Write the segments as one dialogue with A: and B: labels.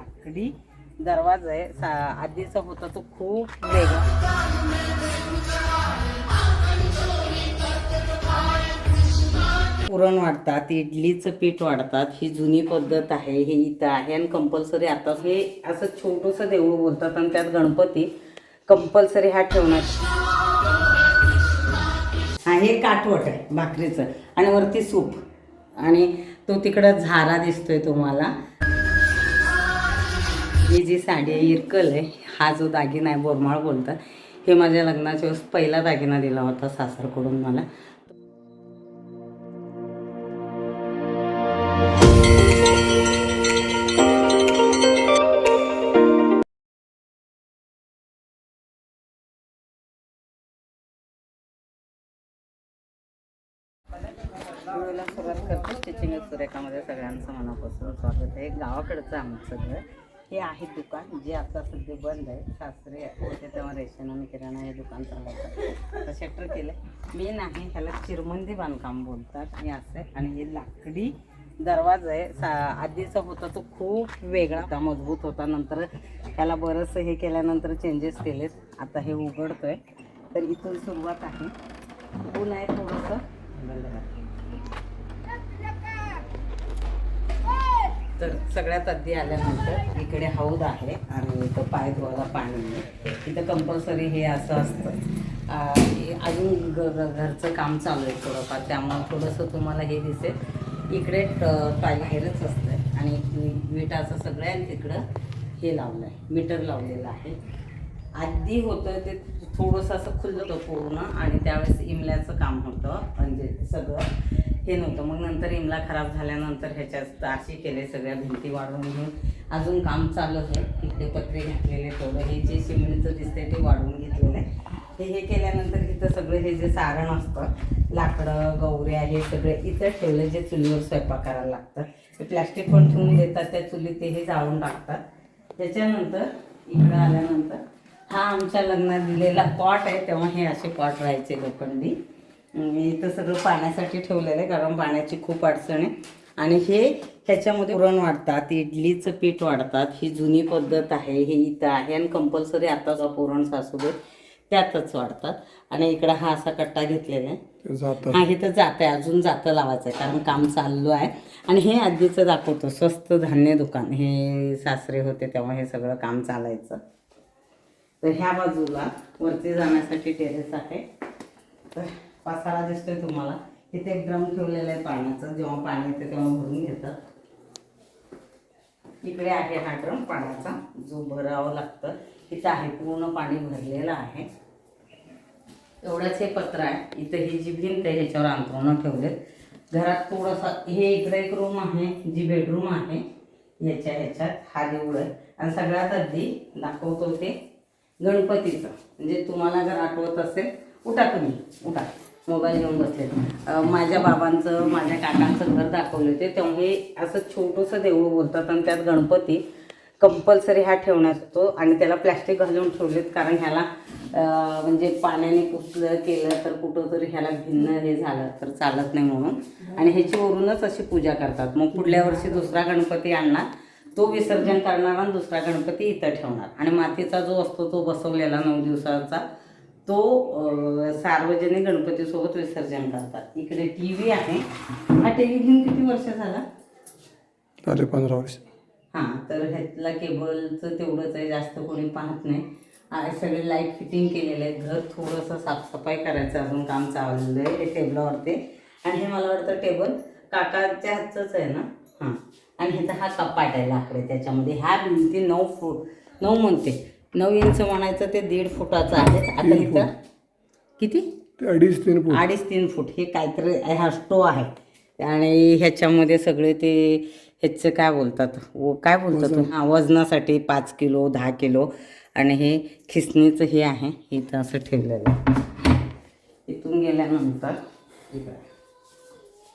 A: लाकडी दरवाजा आहे. सा आधीचा होता तो खूप वेगळा. पुरण वाढतात इडलीचं पीठ वाढतात ही जुनी पद्धत आहे हे इथं आहे आणि कंपल्सरी आता हे असं छोटंसं देऊळ बोलतात आणि त्यात गणपती कंपल्सरी हा ठेवणार. हा हे काटवट आहे भाकरीचं. आणि वरती सूप. आणि तो तिकडं झारा दिसतोय तुम्हाला. ही जी साडी आहे इरकल आहे हा जो दागिना आहे बोरमाळ बोलतात हे माझ्या लग्नाच्या वेळेस पहिला दागिना दिला होता सासरकडून मला. सुरुवात करतो स्टिचिंग सुरेखामध्ये सगळ्यांचं मनापासून स्वागत आहे. गावाकडचं आमचं घर. हे आहे दुकान जे आता सध्या बंद आहे. सासरे होते तेव्हा रेशन आणि किराणा हे दुकान चालवतात. आता शटर केलं मेन आहे ह्याला चिरमंदी बांधकाम बोलतात. हे असं आहे. आणि हे लाकडी दरवाजा आहे. सा आधीचा होता तो खूप वेगळा होता मजबूत होता. नंतर ह्याला बरंचसं हे केल्यानंतर चेंजेस केलेत. आता हे उघडतो आहे तर इथून सुरुवात आहे. ऊन आहे थोडंसं बंद करा. तर सगळ्यात आधी आल्यानंतर इकडे हौद आहे आणि इथं पाय धुवायला पाणी आहे. इथं कंपल्सरी हे असं असतं. अजून ग घरचं काम चालू आहे थोडंफार त्यामुळं थोडंसं तुम्हाला हे दिसेल. इकडे बाहेरच असतं आणि विटाचं सगळं आहे आणि तिकडं हे लावलं आहे मीटर लावलेलं आहे. आधी होतं ते थोडंसं असं खुल्लं होतं पूर्ण आणि त्यावेळेस इमल्याचं काम होतं म्हणजे सगळं. हे नव्हतं. मग नंतर इमला खराब झाल्यानंतर ह्याच्यात तारशी केले सगळ्या भिंती वाढवून घेऊन. अजून काम चालू आहे. इकडे पत्रे घातलेले थोडं. हे जे शिमणीचं दिसतंय ते वाढवून घेतलेलं आहे. हे हे केल्यानंतर इथं सगळं हे जे सारण असतं लाकडं गौऱ्या हे सगळं इथं ठेवलं जे चुलीवर स्वयंपाक करायला लागतं. ते प्लॅस्टिक पण ठेवून देतात त्या चुलीत ते हे जाळून टाकतात. त्याच्यानंतर इकडं आल्यानंतर हा आमच्या लग्नात दिलेला पॉट आहे. तेव्हा हे असे पॉट राहायचे लोखंडी. अं, इथं सगळं पाण्यासाठी ठेवलेलं आहे कारण पाण्याची खूप अडचण आहे. आणि हे ह्याच्यामध्ये पुरण वाढतात इडलीचं पीठ वाढतात ही जुनी पद्धत आहे हे इथं आहे आणि कंपल्सरी आता जो पुरण सासूबाई त्यातच वाढतात. आणि इकडं हा असा कट्टा घेतलेला आहे.
B: जातात
A: हा इथं जात आहे अजून जातं लावायचं आहे कारण काम चाललं आहे. आणि हे आधीचं दाखवतो स्वस्त धान्य दुकान. हे सासरे होते तेव्हा हे सगळं काम चालायचं. तर ह्या बाजूला वरती जाण्यासाठी टेरेस आहे. तर पसारा दिसतोय तुम्हाला. इथे एक ड्रम ठेवलेला आहे पाण्याचं. जेव्हा पाणी येते तेव्हा भरून घेतात. इकडे आहे हा ड्रम पाण्याचा. जो भरावा लागतं. इथं आहे पूर्ण पाणी भरलेलं आहे. एवढंच हे पत्र आहे. इथं ही जी भिंत आहे ह्याच्यावर अंतरुणं ठेवलेत. घरात थोडंसं हे इकडे एक रूम आहे जी बेडरूम आहे याच्या ह्याच्यात हा देऊळ आहे. आणि सगळ्यात आधी दाखवतो ते गणपतीचं. म्हणजे तुम्हाला जर आठवत असेल उठा तुम्ही. उठा. मोबाईल घेऊन बसले माझ्या बाबांचं माझ्या काकांचं घर दाखवले होते तेव्हा हे असं छोटंसं देऊळ बोलतात आणि त्यात गणपती कंपल्सरी हा ठेवण्यात येतो आणि त्याला प्लॅस्टिक घालून ठेवलेत कारण ह्याला म्हणजे पाण्याने पुसलं केलं तर कुठं तरी ह्याला भिन्न हे झालं तर चालत नाही म्हणून. आणि ह्याची वरूनच अशी पूजा करतात. मग पुढल्या वर्षी दुसरा गणपती आणणार तो विसर्जन करणार आणि दुसरा गणपती इथं ठेवणार. आणि मातीचा जो असतो तो बसवलेला नऊ दिवसाचा तो सार्वजनिक गणपतीसोबत विसर्जन करतात. इकडे टी व्ही आहे. हा टी व्ही घेऊन किती वर्ष झाला?
B: पंधरा वर्ष.
A: हां तर ह्यातला केबलचं तेवढंच आहे जास्त कोणी पाहत नाही. सगळे लाइट फिटिंग केलेलं आहे घर थोडंसं साफसफाई करायचं अजून काम चाललं आहे हे टेबलावरती. आणि हे मला वाटतं टेबल काकाच्या हातचंच आहे ना? हां. आणि ह्याचा हा कपाट आहे लाकडे त्याच्यामध्ये. ह्या भिंती नऊ फूट नऊ म्हणते. नऊ इंच म्हणायचं ते दीड फुटाचं आहे. आता इथं किती?
B: ते अडीच तीन फूट.
A: अडीच तीन फूट. हे काहीतरी हा स्टो आहे. आणि ह्याच्यामध्ये सगळे ते ह्याचं काय बोलतात? व काय बोलतात हां वजनासाठी पाच किलो दहा किलो. आणि हे खिसणीचं हे आहे. इथं असं ठेवलेलं आहे. इथून गेल्यानंतर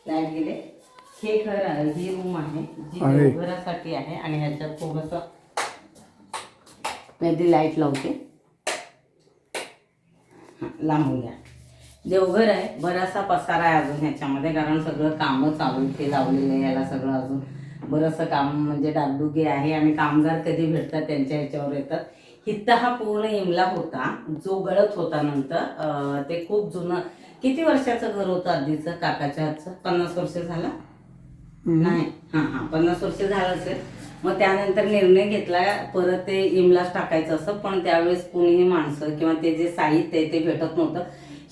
A: लाइट गेले. हे घर आहे. ही रूम आहे. जी. घरासाठी आहे. आणि ह्याच्यात थोडंसं मी आधी लाइट लावते. हां, लांबून घ्या. देवघर आहे. बराचसा पसारा आहे अजून ह्याच्यामध्ये कारण सगळं कामं चालू ते लावलेलं आहे याला सगळं अजून. बरंचसं काम म्हणजे डागडुगी आहे आणि कामगार कधी भेटतात त्यांच्या ह्याच्यावर येतात. इथं हा पूर्ण इमला होता जो गळत होता नंतर ते खूप जुनं. किती वर्षाचं घर होतं आधीचं काकाच्या हातचं पन्नास वर्ष झालं? नाही. हां हां. पन्नास वर्ष झालं असेल. मग त्यानंतर निर्णय घेतला परत ते इमलाच टाकायचं असं पण त्यावेळेस कोणीही माणसं किंवा ते जे साहित्य आहे ते भेटत नव्हतं.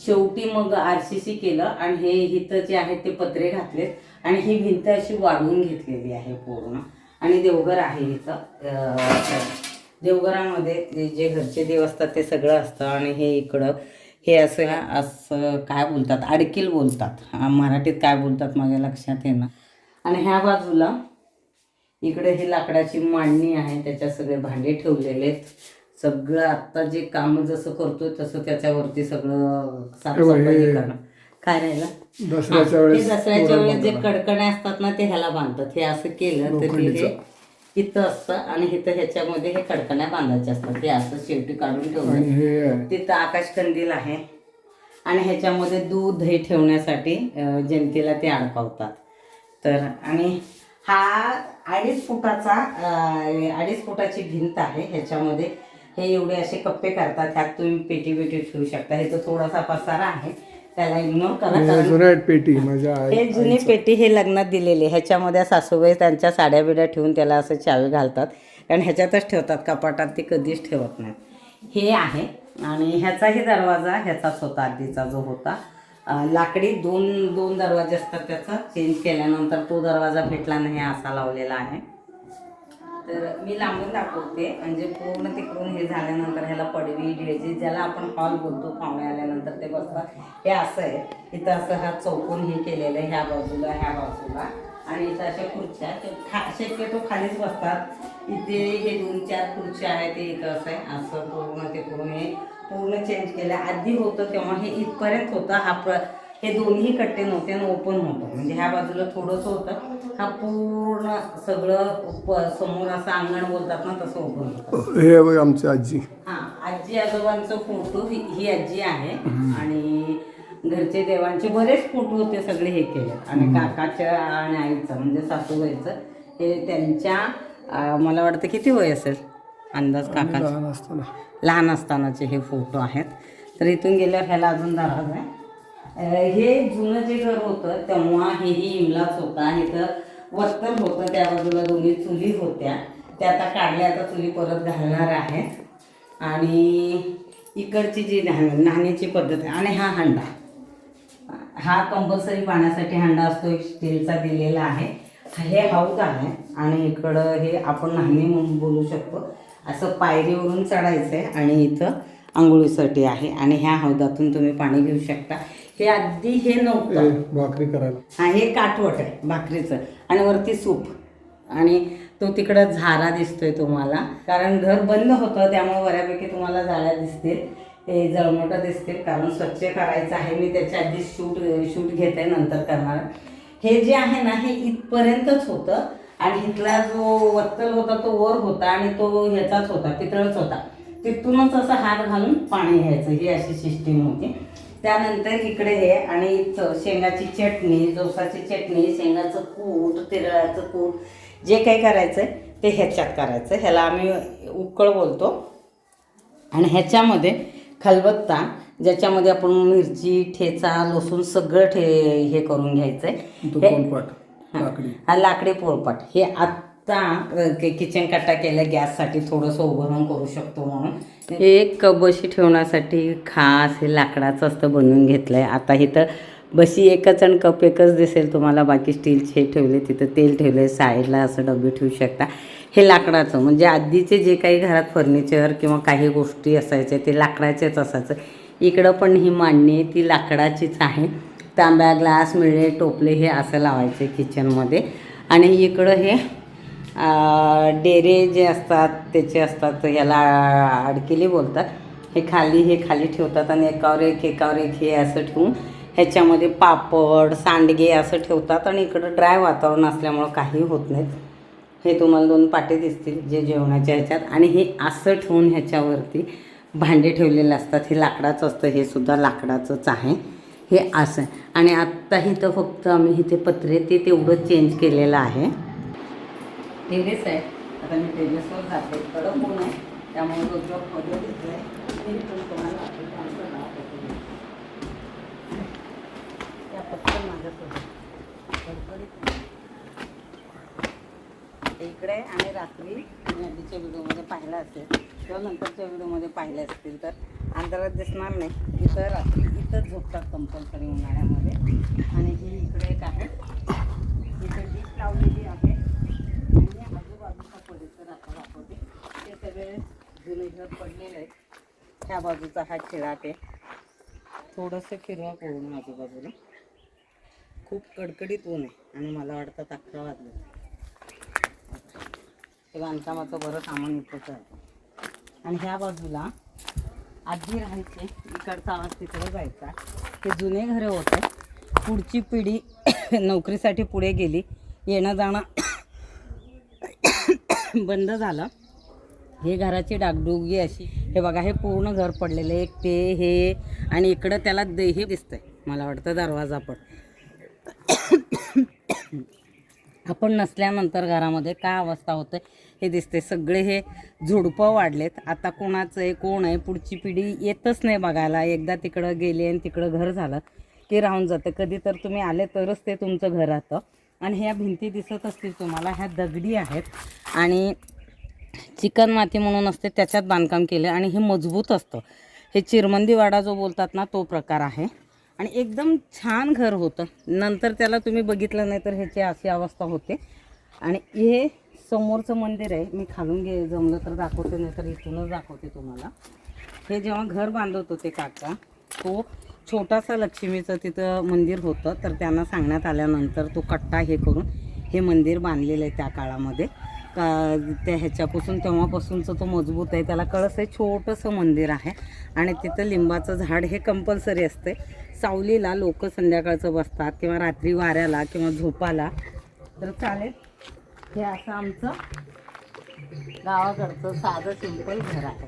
A: शेवटी मग आर सी सी केलं आणि हे इथं जे आहेत ते पत्रे घातलेत आणि ही भिंत अशी वाढवून घेतलेली आहे पूर्ण. आणि देवघर आहे इथं देवघरामध्ये जे- जे घरचे देव असतात ते सगळं असतं आणि हे इकडं हे असं असं काय बोलतात? अडकील बोलतात. मराठीत काय बोलतात माझ्या लक्षात येणं आणि ह्या बाजूला इकडे ही लाकडाची मांडणी आहे त्याच्यात सगळे भांडे ठेवलेले आहेत सगळं आत्ता जे काम जसं करतोय तसं त्याच्यावरती सगळं साफसफाई करणं काय राहिलं
B: दसऱ्याच्या वेळेस
A: ते दसऱ्याच्या
B: तोरण
A: वेळेस जे. कडकडे असतात ना ते ह्याला बांधतात हे असं केलं तर ते हे. इथं असतं आणि इथं ह्याच्यामध्ये हे कडकण्या बांधायच्या असतात हे असं शेवटी काढून ठेवलं. तिथं आकाश कंदील आहे आणि ह्याच्यामध्ये दूध हे ठेवण्यासाठी अं, जयंतीला ते अडकवतात तर आणि हा अडीच फुटाचा अडीच फुटाची भिंत आहे ह्याच्यामध्ये. हे एवढे असे कप्पे करतात ह्यात तुम्ही पेटी पेटी ठेवू शकता. हे तर थोडासा पसारा आहे त्याला इग्नोर करा.
B: हे पेटी
A: हे जुनी पेटी हे लग्नात दिलेली ह्याच्यामध्ये सासूबाई त्यांच्या साड्या बिड्या ठेवून त्याला असं चावी घालतात. कारण ह्याच्यातच ठेवतात कपाटात ते कधीच ठेवत नाहीत. हे आहे. आणि ह्याचाही दरवाजा ह्याचाच होता आधीचा जो होता लाकडी दोन दोन दरवाजे असतात त्याचा. चेंज केल्यानंतर तो दरवाजा भेटला नाही असा लावलेला आहे. तर मी लांबून दाखवते. म्हणजे पूर्ण तिकडून हे झाल्यानंतर ह्याला पडवी ढेजी ज्याला आपण हॉल बोलतो पाहुणे आल्यानंतर ते बसतात. हे असं आहे. इथं असं हा चौकोन हे केलेलं आहे ह्या बाजूला ह्या बाजूला. आणि इथं अशा खुर्च्या खा शक्यतो खालीच बसतात. इथे हे दोन चार खुर्च्या आहेत ते इथं असं आहे. असं पूर्ण ते पूर्ण हे पूर्ण चेंज केलं. आधी होतं तेव्हा हे इथपर्यंत होतं. हा प्र हे दोन्ही कट्टे नव्हते आणि ओपन होतं म्हणजे ह्या बाजूला थोडंसं होतं. हा पूर्ण सगळं प- समोर असं अंगण बोलतात ना तसं ओपन होतं.
B: हे बघ आमची आजी.
A: हा आजी आजोबांचं फोटो ही ही आजी आहे. आणि घरचे देवांचे बरेच फोटो होते सगळे हे केले. आणि काकाच्या आणि आईचं म्हणजे सासूबाईचं. हे त्यांच्या अं, मला वाटतं किती वय असेल? अंदाज काका
B: लहान असताना.
A: लहान असतानाचे हे फोटो आहेत. तर इथून गेल्यावर ह्याला अजून दरवाजा आहे अं, हे जुनं जे घर होतं तेव्हा हेही इमलाच होता. इथं वस्तर होतं त्या बाजूला दोन्ही चुली होत्या. त्या आता काढल्या आता चुली परत घालणार आहेत. आणि इकडची जी न्हा- न्हाणीची पद्धत आहे आणि हा हंडा. हा कंपल्सरी पाण्यासाठी हंडा असतो एक स्टीलचा दिलेला आहे. हे हौद आहे. आणि इकडं हे आपण न्हाणी म्हणून बोलू शकतो. असं पायरीवरून चढायचं आहे आणि इथं आंघोळीसाठी आहे. आणि ह्या हौदातून तुम्ही पाणी घेऊ शकता. हे आधी हे नव्हतं.
B: हे भाकरी करायला.
A: हा हे काठवट आहे भाकरीचं. आणि वरती सूप. आणि तो तिकडं झारा दिसतोय तुम्हाला. कारण घर बंद होतं त्यामुळे बऱ्यापैकी तुम्हाला जाळ्या दिसतील. ते जळमटं दिसतील कारण स्वच्छ करायचं आहे. मी त्याच्या आधी शूट शूट घेते नंतर करणार. हे जे आहे ना हे इथपर्यंतच होतं. आणि इथला जो वत्तल होता तो वर होता आणि तो ह्याचाच होता पितळच होता. तिथूनच असं हात घालून पाणी घ्यायचं ही अशी सिस्टीम होती. त्यानंतर इकडे हे आणि शेंगाची चटणी जोसाची चटणी शेंगाचं कूट तिरळाचं कूट जे काही करायचं आहे ते ह्याच्यात करायचं. ह्याला आम्ही उकळ बोलतो. आणि ह्याच्यामध्ये खलबत्ता ज्याच्यामध्ये आपण मिरची ठेचा लसूण सगळं ठे हे करून घ्यायचं आहे
B: लाकडी.
A: हा लाकडी पोळपाट. हे आत्ता किचन कट्टा केलं गॅससाठी थोडंसं उभं राहून करू शकतो म्हणून. हे एक बशी ठेवण्यासाठी खास हे लाकडाचं असतं बनवून घेतलं आहे आता इथं बशी एकच आणि कप एकच दिसेल तुम्हाला. बाकी स्टीलचे हे ठेवले तिथं तेल ठेवलं आहे साईडला असं डबे ठेवू शकता. हे लाकडाचं म्हणजे आधीचे जे काही घरात फर्निचर किंवा काही गोष्टी असायच्या ते लाकडाचेच असायचं. इकडं पण ही मांडणी ती लाकडाचीच आहे. तांब्या ग्लास मिळे टोपले हे असं लावायचे किचनमध्ये आणि इकडं हे डेरे जे असतात त्याचे असतात ह्याला अडकिली बोलतात. हे खाली हे खाली ठेवतात आणि एकावर एक एकावर एक हे असं ठेवून ह्याच्यामध्ये पापड सांडगे असं ठेवतात आणि इकडं ड्राय वातावरण असल्यामुळं काही होत नाहीत. हे तुम्हाला दोन पाटे दिसतील जे जेवणाच्या ह्याच्यात. आणि हे असं ठेवून ह्याच्यावरती भांडे ठेवलेले असतात. हे लाकडाचं असतं हे सुद्धा लाकडाचंच आहे. हे असं. आणि आत्ता इथं फक्त आम्ही इथे पत्रे ते तेवढं चेंज केलेलं आहे. टेरेस आहे. आता मी टेरेसवर जाते. कडक ऊन आहे. त्यामुळे तो जो पद्धत आहे ते पण तुम्हाला आमचं त्या पत्र माझ्यासोबत. इकडे आणि रात्री तुम्ही आधीच्या व्हिडिओमध्ये पाहिलं असेल. किंवा नंतरच्या व्हिडिओमध्ये पाहिले असतील तर. अंधारात दिसणार नाही. इथं रात्री इथंच झोपतात कंपल्सरी उन्हाळ्यामध्ये. आणि ही इकडे एक आहे. इथे डिश लावलेली आहे. आणि आजूबाजूचा परिसर आता दाखवते ते सगळे जुने घर पडलेले आहेत. ह्या बाजूचा हा चिराट आहे. थोडंसं फिरवा पूर्ण आजूबाजूला. खूप कडकडीत ऊन आहे. आणि मला वाटतं ताकरा वाजलं. ते बांधकामाचं बरं सामान इथंच आहे. आणि ह्या बाजूला आधी राहायचे. इकडचा आवाज तिकडे जायचा. हे जुने घरं होते. पुढची पिढी नोकरीसाठी पुढे गेली. येणं जाणं बंद झालं. हे घराची डागडुगी अशी. हे बघा हे पूर्ण घर पडलेलं आहे. एक ते हे. आणि इकडं त्याला देही दिसतंय. मला वाटतं दरवाजा पण. आपण नसल्यानंतर घरामध्ये काय अवस्था होते? हे दिसते सगळे हे झुडपं वाढलेत. आता कोणाचं आहे कोण आहे पुढची पिढी येतच नाही बघायला. एकदा तिकडं गेली आणि तिकडं घर झालं की राहून जातं. कधी तर तुम्ही आले तरच ते तुमचं घर राहतं. आणि ह्या भिंती दिसत असतील तुम्हाला ह्या दगडी आहेत. आणि चिकन माती म्हणून असते त्याच्यात बांधकाम केलं आणि हे मजबूत असतं. हे चिरमंदी वाडा जो बोलतात ना तो प्रकार आहे. आणि एकदम छान घर होतं. नंतर त्याला तुम्ही बघितलं नाही तर ह्याची अशी अवस्था होते. आणि हे समोरचं मंदिर आहे. मी खालून गे जमलं तर दाखवते नाही तर इथूनच दाखवते तुम्हाला. हे जेव्हा घर बांधत होते काका तो छोटासा लक्ष्मीचं तिथं मंदिर होतं. तर त्यांना सांगण्यात आल्यानंतर तो कट्टा हे करून हे मंदिर बांधलेलं आहे त्या काळामध्ये. का त्या ह्याच्यापासून तेव्हापासूनचं तो मजबूत आहे. त्याला कळस आहे छोटंसं मंदिर आहे. आणि तिथं लिंबाचं झाड हे कंपल्सरी असते. सावलीला लोक संध्याकाळचं बसतात किंवा रात्री वाऱ्याला किंवा झोपाला. तर चालेल. हे असं आमचं गावाकडचं साधं सिंपल घर आहे.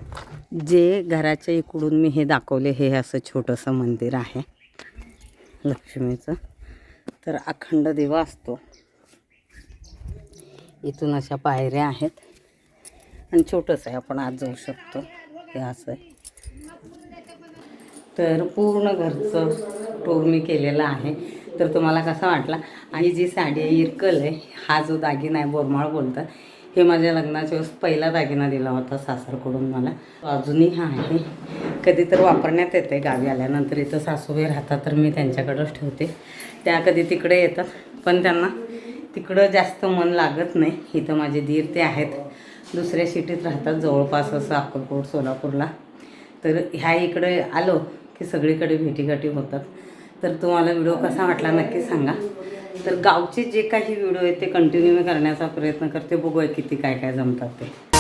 A: जे घराच्या इकडून मी हे दाखवले हे असं छोटंसं मंदिर आहे लक्ष्मीचं. तर अखंड दिवा असतो. इथून अशा पायऱ्या आहेत. आणि छोटंसं आहे आपण आज जाऊ शकतो. हे असं आहे. तर पूर्ण घरचं टूर मी केलेलं आहे. तर तुम्हाला कसा वाटला? आणि जी साडी आहे इरकल आहे हा जो दागिना आहे बोरमाळ बोलतात हे माझ्या लग्नाच्या वेळेस पहिला दागिना दिला होता सासरकडून मला. अजूनही हा आहे. कधी तर वापरण्यात येते गावी आल्यानंतर इथं सासूबाई राहतात तर मी त्यांच्याकडंच ठेवते. त्या कधी तिकडे येतात पण त्यांना तिकडं जास्त मन लागत नाही. इथं माझे दीर ते आहेत. दुसऱ्या सिटीत राहतात जवळपास असं अक्कलकोट सोलापूरला. तर ह्या इकडे आलो की सगळीकडे भेटीगाठी होतात. तर तुम्हाला व्हिडिओ कसा वाटला नक्की सांगा. तर गावचे जे काही व्हिडिओ आहेत ते कंटिन्यू मी करण्याचा प्रयत्न करते. बघूया किती काय काय जमतात ते.